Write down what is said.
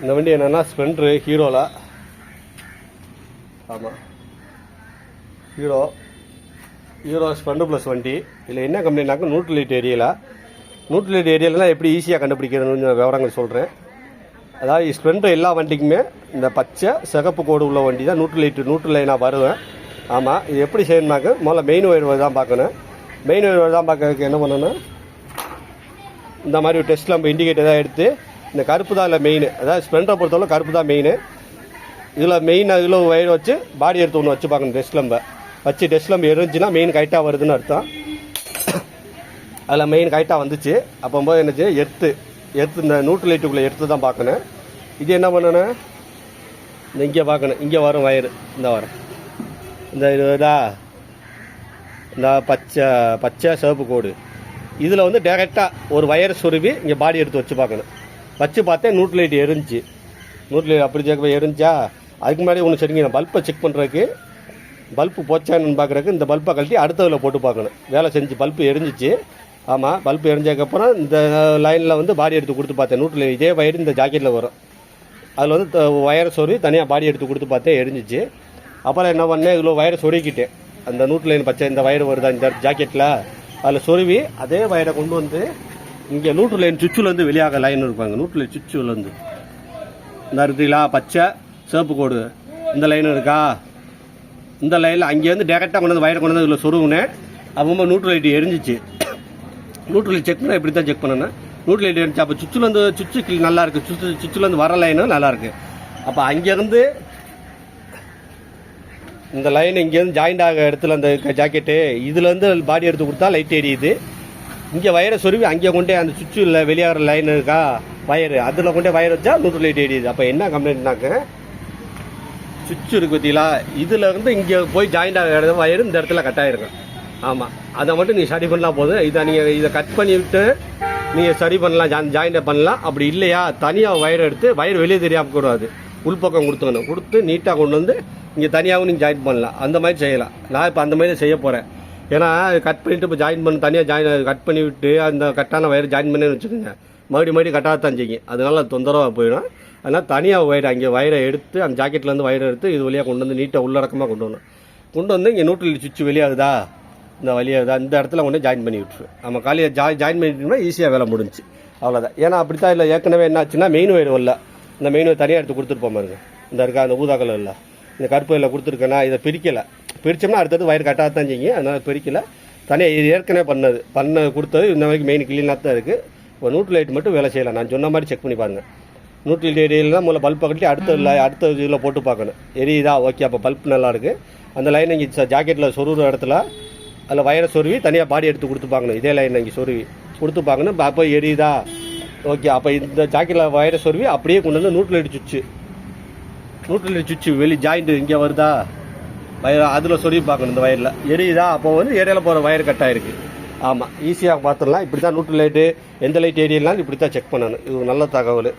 இந்த வண்டி என்னென்னா ஸ்ப்ளெண்ட்ரு ஹீரோவில் ஆமாம் ஹீரோ. ஹீரோ ஸ்ப்ளெண்டர் ப்ளஸ் வண்டி. இதில் என்ன கம்பெனினாக்க நியூட்ரலைட் ஏரியாவில் நியூட்ரலைட் ஏரியாலலாம் எப்படி ஈஸியாக கண்டுபிடிக்கிறதுன்னு விவரங்கள் சொல்கிறேன் அதாவது ஸ்ப்ளெண்டர் எல்லா வண்டிக்குமே இந்த பச்சை சிகப்பு கோடு உள்ள வண்டி தான் நியூட்ரலைட் நூற்று நான் வருவேன். ஆமாம் இது எப்படி செய்யணுனாக்க முதல்ல மெயின் ஒயர் தான் பார்க்கணும். மெயின் ஒயர் தான் பார்க்கறதுக்கு என்ன பண்ணணும்? இந்த மாதிரி ஒரு டெஸ்ட் நம்ம இண்டிகேட்டர் தான் எடுத்து இந்த கருப்பு தான் இல்லை மெயின் அதாவது ஸ்ப்ளெண்டரை பொறுத்தவரை கருப்பு தான் மெயின் இதில் மெயின் இதில் ஒயர் வச்சு பாடி எடுத்து ஒன்று வச்சு பார்க்கணும் டெஸ்ட் லம்ப வச்சு டெஸ்ட் லம்பு எரிஞ்சுன்னா மெயின் கைட்டாக வருதுன்னு அர்த்தம். அதில் மெயின் கைட்டாக வந்துச்சு. அப்போ போது என்னச்சு? எர்த்து. எர்த்து இந்த நூற்று லைட்டுக்குள்ளே எடுத்து தான் பார்க்கணும். இது என்ன பண்ணணும்? இந்த இங்கே பார்க்கணும். இங்கே வரும் வயர் இந்த வரும். இந்த இதா இந்த பச்சை பச்சை சிவப்பு கோடு. இதில் வந்து டேரெக்டாக ஒரு வயர் சுருவி இங்கே பாடி எடுத்து வச்சு பார்க்கணும். வச்சு பார்த்தேன் நூற்று லைட் எரிஞ்சு. நூற்று லைட் அப்படி சேர்க்க எரிஞ்சா அதுக்கு முன்னாடி ஒன்று சரிங்க நான் பல்பை செக் பண்ணுறதுக்கு பல்பு போச்சான்னு பார்க்குறதுக்கு இந்த பல்பை கழட்டி அடுத்ததில் போட்டு பார்க்கணும். வேலை செஞ்சு பல்பு எரிஞ்சிச்சு. ஆமாம் பல்பு எரிஞ்சதுக்கப்புறம் இந்த லைனில் வந்து பாடி எடுத்து கொடுத்து பார்த்தேன் நூற்று இதே வயர் இந்த ஜாக்கெட்டில் வரும். அதில் வந்து த- வயரை சொருவி தனியாக பாடி எடுத்து கொடுத்து பார்த்தேன் எரிஞ்சிச்சு. அப்புறம் என்ன பண்ணேன் இவ்வளோ வயரை சொருகிக்கிட்டேன். அந்த நூற்று லைன் பச்சை இந்த வயர் வருதா இந்த ஜாக்கெட்டில் அதில் சொருவி அதே வயரை கொண்டு வந்து இங்கே நூற்று லைன் சுவிட்சுலேருந்து வெளியாக லைன் இருப்பாங்க. நூற்று லைன் சுவிட்சுலேருந்து இந்த பச்சை சிவப்பு கோடு. இந்த லைன் இருக்கா? இந்த லைனில் அங்கேருந்து டேரெக்டாக கொண்டு வந்து வயரை கொண்டு வந்து இதில் சொருகுனேன். அப்போ நூற்று லைட்டு எரிஞ்சிச்சு. நூற்று லைட் செக் பண்ண இப்படி தான் செக் பண்ணேன் நூற்று லைட் எரிஞ்சு அப்போ சுவிட்சுலேருந்து சுவிட்சு நல்லாயிருக்கு நல்லா இருக்குது சுவிட்சு சுவிட்சுலேருந்து வர லைனும் நல்லாயிருக்கு அப்போ அங்கேருந்து இந்த லைன் இங்கேருந்து ஜாயிண்ட் ஆக இடத்துல அந்த ஜாக்கெட்டு இதுலேருந்து பாடி எடுத்து கொடுத்தா லைட் எரியுது இங்கே வயரை சொருவி அங்கே கொண்டே அந்த சுவிட்சு இல்லை வெளியாகிற லைன் இருக்கா? வயரு அதில் கொண்டே வயர் வச்சா நூற்று லைட் எரியுது அப்போ என்ன கம்ப்ளைண்ட்னாக்க சுவிட்ச் இருக்கு பார்த்தீங்களா? இதில் இருந்து இங்கே போய் ஜாயிண்ட் ஆகிற இடத்துல வயர் இந்த இடத்துல கட் ஆகிருக்கும் ஆமாம் அதை மட்டும் நீங்கள் சரி பண்ணலாம் போதும். இதை நீங்கள் இதை கட் பண்ணி விட்டு நீங்கள் சரி பண்ணலாம் ஜா ஜாயிண்டை பண்ணலாம். அப்படி இல்லையா? தனியாக வயர் எடுத்து வயர் வெளியே தெரியாமல் கூடாது. உள்பக்கம் கொடுத்துக்கணும். கொடுத்து நீட்டாக கொண்டு வந்து இங்கே தனியாகவும் நீங்கள் ஜாயின் பண்ணலாம். அந்த மாதிரி செய்யலாம். நான் இப்போ அந்த மாதிரி தான் செய்ய போகிறேன் ஏன்னா கட் பண்ணிவிட்டு இப்போ ஜாயின் பண்ண தனியாக ஜாயின் கட் பண்ணி விட்டு அந்த கட்டான ஒயர் ஜாயின் பண்ணி வச்சுக்கோங்க. மறுபடியும் மறுபடியும் கட்டாகத்தான் செய்யும். அதனால தொந்தரவாக போயிடும். அதனால் தனியாக ஒயர் அங்கே வயரை எடுத்து அந்த ஜாக்கெட்லேருந்து வயரை எடுத்து இது வழியாக கொண்டு வந்து நீட்டாக உள்ளடக்கமாக கொண்டு வரணும். கொண்டு வந்து இங்கே நூற்றில் சுவிட்ச் வெளியாகுதா? இந்த வழியாகுதா? இந்த இடத்துல கொண்டு ஜாயின் பண்ணி விட்டுருவேன் நம்ம காலையில் ஜா ஜாயின் பண்ணிட்டோம்னா ஈஸியாக வேலை முடிஞ்சு அவ்வளோதான் ஏன்னா அப்படி தான் இல்லை ஏற்கனவே என்ன ஆச்சுன்னா மெயின் ஒயர் வரல. இந்த மெயின் ஒயர் தனியாக எடுத்து கொடுத்துருப்போம் போமாருங்க இந்த இருக்கா அந்த ஊதா இல்லை இந்த கருப்பு வயரில் கொடுத்துருக்கேன்னா இதை பிரிக்கலை. பிரித்தோம்னா அடுத்தது வயர் கட்டாக தான் செய்யும். அதனால் பிரிக்கலை. தனியாக இது ஏற்கனவே பண்ணது. பண்ண கொடுத்தது இந்த வரைக்கும் மெயின் கிளீனாக தான் இருக்குது இப்போ நூற்று லைட் மட்டும் வேலை செய்யலாம். நான் சொன்ன மாதிரி செக் பண்ணி பாருங்கள் நூற்றி ஏரியில் தான் முதல்ல பல்ப் கட்டி அடுத்த அடுத்த இதில் போட்டு பார்க்கணும். எரியுதா? ஓகே அப்போ பல்ப் நல்லா இருக்கு. அந்த லைன் இங்கே ஜாக்கெட்டில் சொருகிற இடத்துல அதில் வயரை சொருவி தனியாக பாடி எடுத்து கொடுத்து பார்க்கணும். இதே லைன் இங்கே சொருவி. கொடுத்து பார்க்கணும். அப்போ எரியுதா? ஓகே அப்போ இந்த ஜாக்கெட்டில் வயரை சொருவி அப்படியே கொண்டு வந்து நூற்றில் லைட் சுவிட்சு நூற்றில் லைட் சுவிட்சு வெளி ஜாயிண்ட்டு இங்கே வருதா? வயர் அதில் சொல்லி பார்க்கணும் இந்த வயரில் எரியுதா? அப்போ வந்து ஏரியாவில் போகிற வயர் கட் ஆயிருக்கு. ஆமாம் ஈஸியாக பார்த்துடலாம் இப்படி தான் நூற்று லைட்டு எந்த லைட் ஏரியாலாம் இப்படி தான் செக் பண்ணணும். இது நல்ல தகவல்.